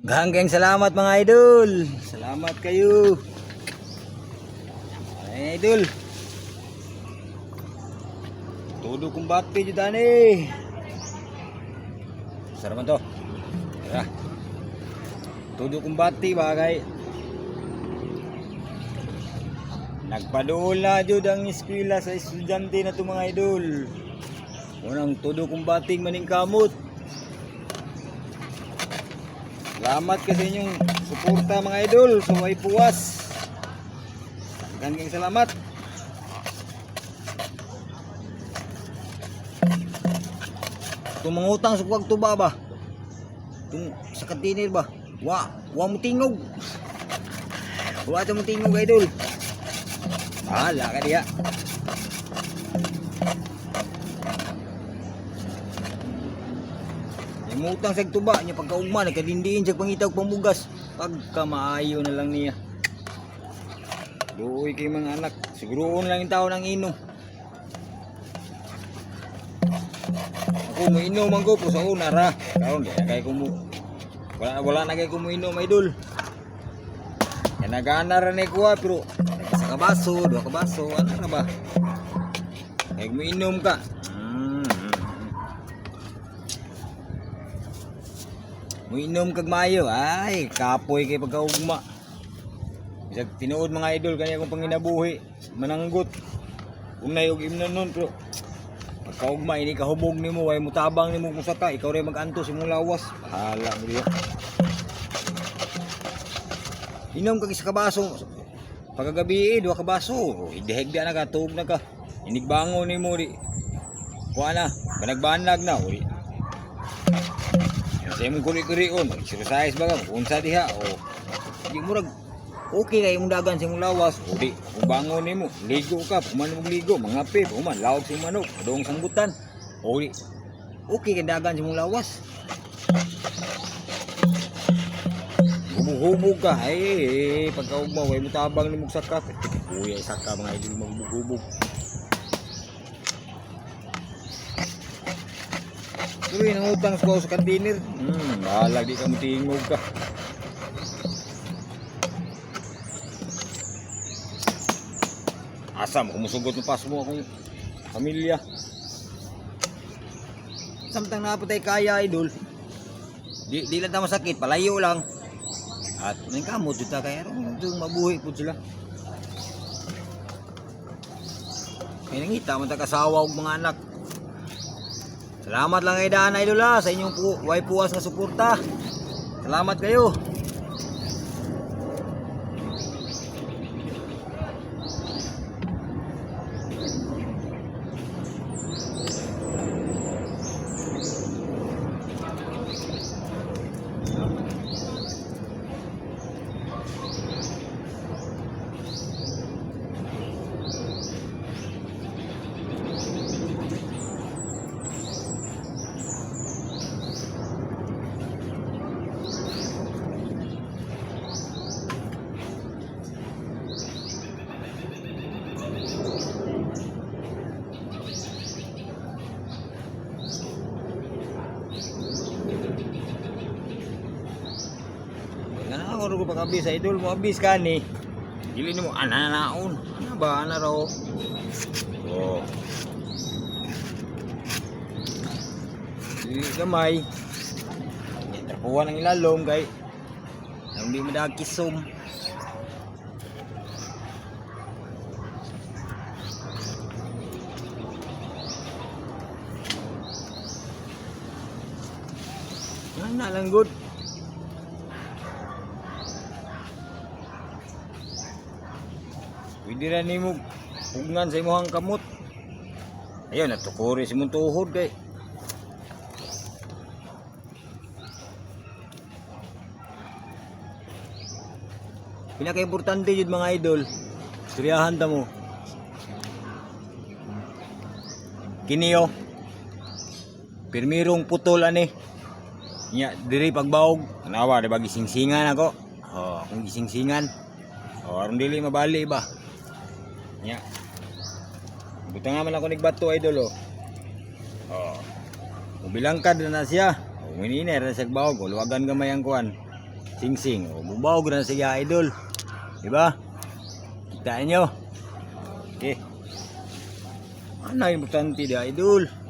Hanggang salamat mga idol. Salamat kayo. Ay idol. Todo kong bati dyan tani. Sarap man to. Tara. Todo kong bati bagay. Nagpadula jud ang eskwela sa estudyante na to mga idol. Unang todo kong bating maning kamot. Salamat kasi inyong suporta mga idol sa way puwas. Hanggang salamat. Tumangutang sa kuwag tuba ba? Tung sa kantinir ba? Wa, wa mo tingog. Wa mo tingog idol. Hala ka diya. Imutang sa tuba niya pagkaugma nagkadindiin sa pangitaw pamugas pagka maayo na lang niya. Duoy kay mga anak, siguroon lang yung tao ng inom. Ako mo inom man ko sa una ra. Karon di kay kumu. Wala wala na kay kumuinom idol. Yan nagana ra ni kuha pero sa kabaso, dua kabaso, ano na ba? Kay mo inom ka. Muinom kag mayo, ay kapoy kay pagkaugma. Bisag tinuod mga idol kanya akong panginabuhi, mananggot. Unay og imnon nun pero pagkaugma ini kahubog nimo way mutabang nimo kung saka ikaw ray magantos imong lawas. Bahala mo diya. Inom kag isa ka baso. Pagkagabi eh, duha ka baso. Idehegda na ka, tuog na ka. Inigbango nimo di. Kuha na, banagbanag na. Uri, sa imong kuri-kurion, exercise ba ka, unsa diha o di mo rag okay kay imong dagan sa imong lawas, o di bangon nimo, ligo ka, puman mo ligo, mga pip, puman laog sa manok, adong sangbutan. O di okay kay dagan sa imong lawas. Hubog-hubog ka, ay, eh, pagkaugma, way mo tabang ni mong saka, kuya saka mga idol maghubog-hubog. Yun ang utang ko sa kantinir. Hmm, bahala di ka mutingog ka. Asam, kumusugot ng paso mo akong pamilya. Samtang napatay kaya, idol. Di, di lang tama sakit, palayo lang. At may kamot dito kaya rin mabuhi po sila. May nangita, mga kasawa og mga anak. Salamat lang kay Daan Idol sa inyong pu way puwas na suporta. Salamat kayo. Rin ko pag-abis sa idol mo, abis ka ni. Dili mo, ana naon. Ana ba, ana raw. Oh. Dili gamay. Trapuhan ang ilalom kay. Nang di mo kisom. Yan na lang good. Pwede ra nimo pugngan sa imong kamot. Ayun, natukuri si mong tuhod kay. Pinaka-importante yun mga idol. Suryahan ta mo. Kiniyo. Pirmirong putol ani. Nya diri pagbaog, nawa di ba gisingsingan ako. Oh, akong gisingsingan. Oh, aron dili mabali ba. Nya. Buta nga man ako nigbato idol oh. Oh. Ubilang ka na siya. Uminina na sa baog, luwagan gamay ang kuan. Sing-sing. O, bumbaog na siya, idol. Diba? Kita nyo. Okay. Ano importante di idol?